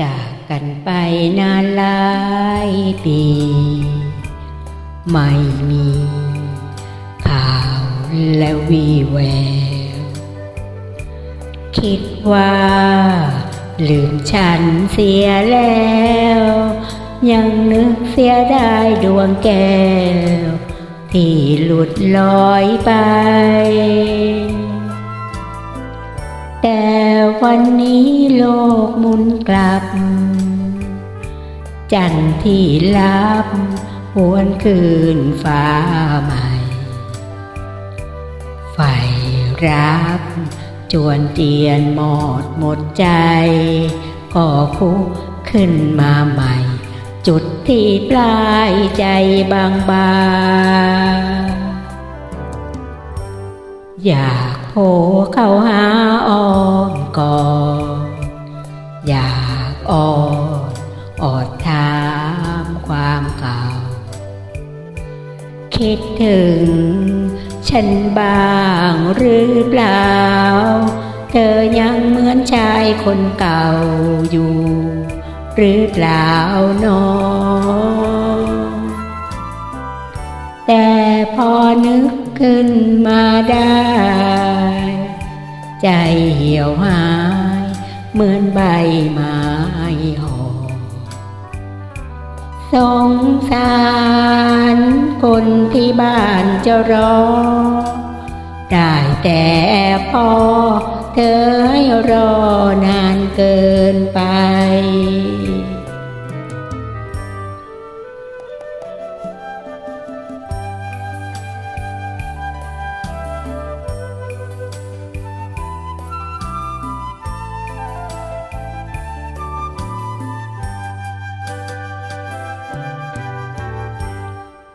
จากกันไปนานหลายปี ไม่มีข่าวและวีแวว คิดว่าลืมฉันเสียแล้ว ยังนึกเสียได้ดวงแก้ว ที่หลุดลอยไป แต่วันนี้โลกหมุนกลับ จันที่ลับหวนคืนฟ้าใหม่ ไฟรักจวนเจียนหมดหมดใจ ก็คุกขึ้นมาใหม่ จุดที่ปลายใจบางบางๆอยากโผล่เข้าหาอ้อมกอดอยากออดออดถามความเก่า คิดถึงฉันบ้างหรือเปล่า เธอยังเหมือนชายคนเก่าอยู่ หรือเปล่าหนอแต่พอนึกขึ้นมาได้ ใจเหี่ยวหาย เหมือนใบไม้ห่อสงสารคนที่บ้านจะรอ ได้แต่พอเธอให้รอนานเกินไป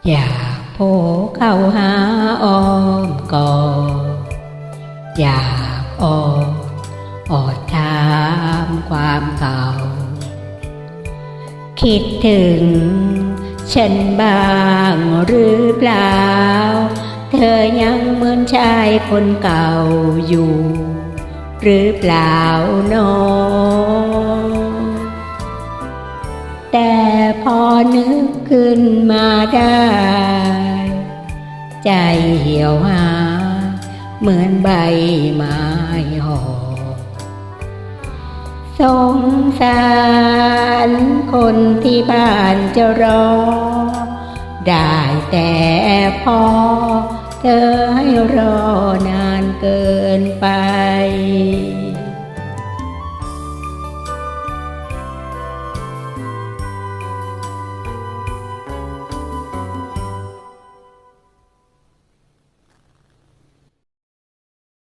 อยากโผล่เข้าหาอ้อมกอดอยากออดอดถามความเก่า คิดถึงฉันบ้างหรือเปล่า เธอยังเหมือนชายคนเก่าอยู่ หรือเปล่าหนอแต่ ต่พอนึกขึ้นมาได้ ใจเหี่ยวหา เหมือนใบไม้หอสงสารคนที่บ้านจะรอ ได้แต่พอ เธอให้รอนานเกินไป